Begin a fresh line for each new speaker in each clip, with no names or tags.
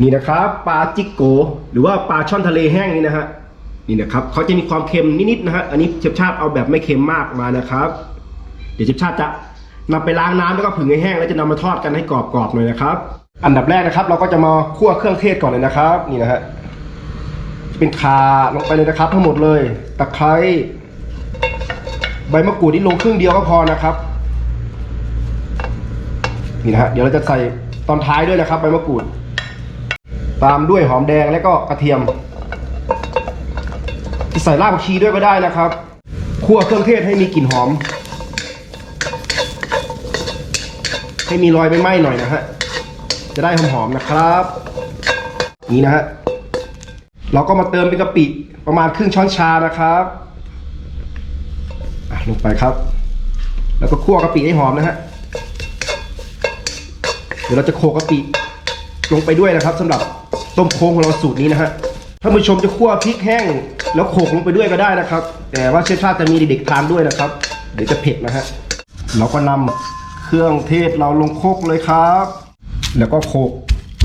นี่นะครับปลาจิกโก หรือว่าปลาช่อนทะเลแห้งนี่นะฮะนี่นะครับเขาจะมีความเค็มนิดๆนะฮะอันนี้เชฟชาติเอาแบบไม่เค็มมากมานะครับ เดี๋ยวเชฟชาติจะนำไปล้างน้ำแล้วก็ผึ่งให้แห้งแล้วจะนำมาทอดกันให้กรอบๆหน่อยนะครับ อันดับแรกนะครับ เราก็จะมาคั่วเครื่องเทศก่อนเลยนะครับ นี่นะฮะเป็นข่าลงไปเลยนะครับ ทั้งหมดเลยตะไคร้ใบมะกรูดนี่ลงครึ่งเดียวก็พอนะครับนี่นะฮะเดี๋ยวเราจะใส่ตอนท้ายด้วยนะครับใบมะกรูด ตามด้วยหอมแดงและก็กระเทียมใส่รากผักชีด้วยก็ได้นะครับคั่วเครื่องเทศให้มีกลิ่นหอม ให้มีรอยใบไหม้หน่อยนะฮะจะได้หอมๆนะครับ นี่นะฮะเราก็มาเติมเป็นกะปิประมาณครึ่งช้อนชานะครับลงไปครับ แล้วก็คั่วกะปิให้หอมนะฮะเดี๋ยวเราจะโขลกกะปิ ลงไปด้วยนะครับสำหรับต้มโค้งของเราสูตรนี้นะฮะท่านผู้ชมจะคั่วพริกแห้ง แล้วโขกลงไปด้วยก็ได้นะครับ แต่ว่าเชฟชาติจะมีเด็กๆทานด้วยนะครับ เดี๋ยวจะเผ็ดนะฮะเราก็นำเครื่องเทศเราลงโคกเลยครับ แล้วก็โขก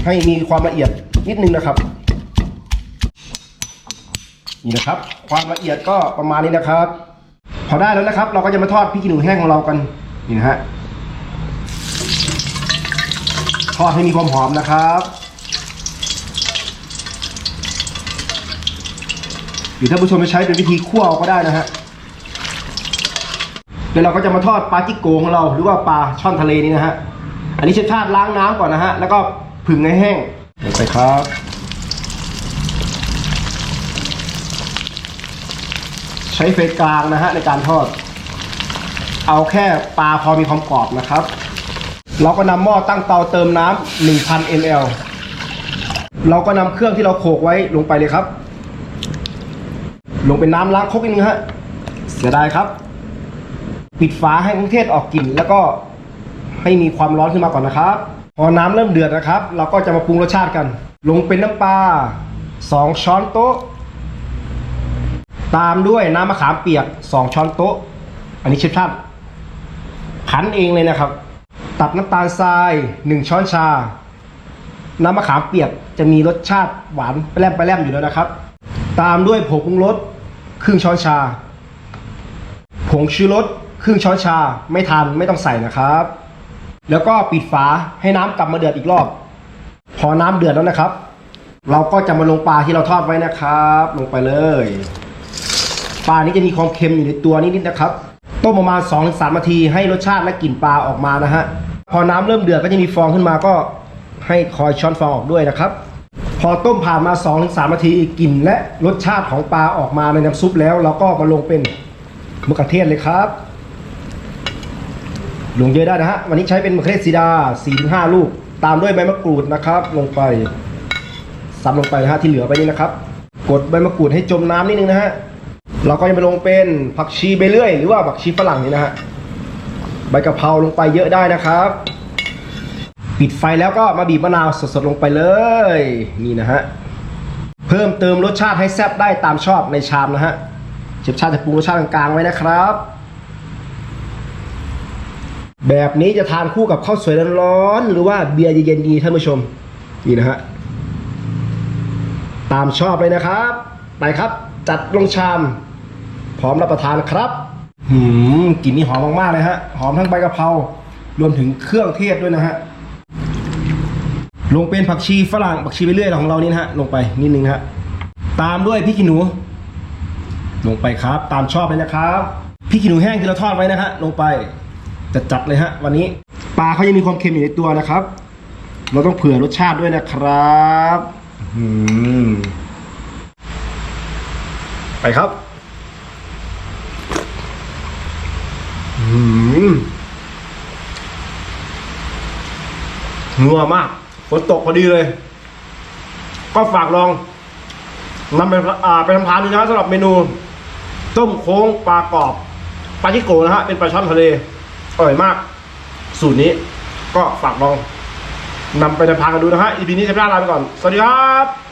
ให้มีความละเอียดนิดนึงนะครับนี่นะครับ ความละเอียดก็ประมาณนี้นะครับ พอได้แล้วนะครับ เราก็จะมาทอดพริกขี้หนูแห้งของเรากันนี่นะฮะ ทอดให้มีความหอมนะครับหรือท่านผู้ชมจะใช้เป็นวิธีคั่วก็ได้นะฮะแล้วเราก็จะมาทอดปลาจิกโกของเราหรือว่าปลาช่อนทะเลนี่นะฮะอันนี้เชฟชาติล้างน้ำก่อนนะฮะแล้วก็ผึ่งให้แห้งไปครับใช้ไฟกลางนะฮะในการทอด เอาแค่ปลาพอมีความกรอบนะครับ เราก็นำหม้อตั้งเตาเติมน้ำ1,000 ml เราก็นำเครื่องที่เราโขกไว้ลงไปเลยครับ ลงเป็นน้ำล้างครกนิดนึงฮะเสียดายครับ ปิดฝาให้เครื่องเทศออกกลิ่น แล้วก็ให้มีความร้อนขึ้นมาก่อนนะครับ พอน้ำเริ่มเดือดนะครับ เราก็จะมาปรุงรสชาติกัน ลงเป็นน้ำปลา2 ช้อนโต๊ะ ตามด้วยน้ำมะขามเปียก 2 ช้อนโต๊ะ อันนี้เชฟชาติพันเองเลยนะครับ ตัดน้ำตาลทราย 1 ช้อนชา น้ำมะขามเปียกจะมีรสชาติหวานแปร่มแปร่มอยู่แล้วนะครับ ตามด้วยผงปรุงรสครึ่งช้อนชา ผงชูรสครึ่งช้อนชาไม่ทานไม่ต้องใส่นะครับ แล้วก็ปิดฝาให้น้ำกลับมาเดือดอีกรอบ พอน้ำเดือดแล้วนะครับ เราก็จะมาลงปลาที่เราทอดไว้นะครับ ลงไปเลย ปลานี้จะมีความเค็มอยู่ในตัวนิดๆนะครับ ต้มประมาณ2-3สนาทีให้รสชาติและกลิ่นปลาออกมานะฮะ พอน้ำเริ่มเดือดก็จะมีฟองขึ้นมาก็ให้คอยช้อนฟองออกด้วยนะครับ พอต้มผ่านมา2-3สนาทีกลิ่นและรสชาติของปลาออกมาในน้ำซุปแล้วเราก็มาลงเป็นมะเขือเทศเลยครับลงเยอะได้นะฮะ วันนี้ใช้เป็นมะเขือเทศสีดา4-5ลูก ตามด้วยใบมะกรูดนะครับ ลงไปซับลงไปนะฮะที่เหลือไปนี่นะครับ กดใบมะกรูดให้จมน้ำนิดนึงนะฮะ เราก็จะไปลงเป็นผักชีไปเรื่อย หรือว่าผักชีฝรั่งนี่นะฮะใบกะเพราลงไปเยอะได้นะครับ ปิดไฟแล้วก็มาบีบมะนาวสดๆลงไปเลย นี่นะฮะเพิ่มเติมรสชาติให้แซ่บได้ตามชอบในชามนะฮะเชฟชาติจะปรุงรสชาติกลางๆไว้นะครับ แบบนี้จะทานคู่กับข้าวสวยร้อนๆหรือว่าเบียร์เย็นๆดีท่านผู้ชม นี่นะฮะตามชอบเลยนะครับ ไปครับ จัดลงชาม พร้อมรับประทานครับหืมกลิ่นนี่หอมมากๆเลยฮะ หอมทั้งใบกะเพรารวมถึงเครื่องเทศด้วยนะฮะ ลงเป็นผักชีฝรั่งผักชีไปเรื่อยของเรานี่นะฮะ ลงไปนิดนึงฮะ ตามด้วยพริกขี้หนู ลงไปครับ ตามชอบเลยนะครับพริกขี้หนูแห้งที่เราทอดไว้นะฮะ ลงไปจัดจัดเลยฮะ วันนี้ปลาเขายังมีความเค็มอยู่ในตัวนะครับ เราต้องเผื่อรสชาติด้วยนะครับอืมไปครับ อืม นัวมากฝนตกพอดีเลย ก็ฝากลองนำไปอ่าไปทำทานดูนะสำหรับเมนู ต้มโค้งปลากรอบปลาชิโกะนะฮะเป็นปลาช่อนทะเลอร่อยมาก สูตรนี้ ก็ฝากลองนำไปทำทานกันดูนะฮะอีพีนี้จะลาลาไปก่อน สวัสดีครับ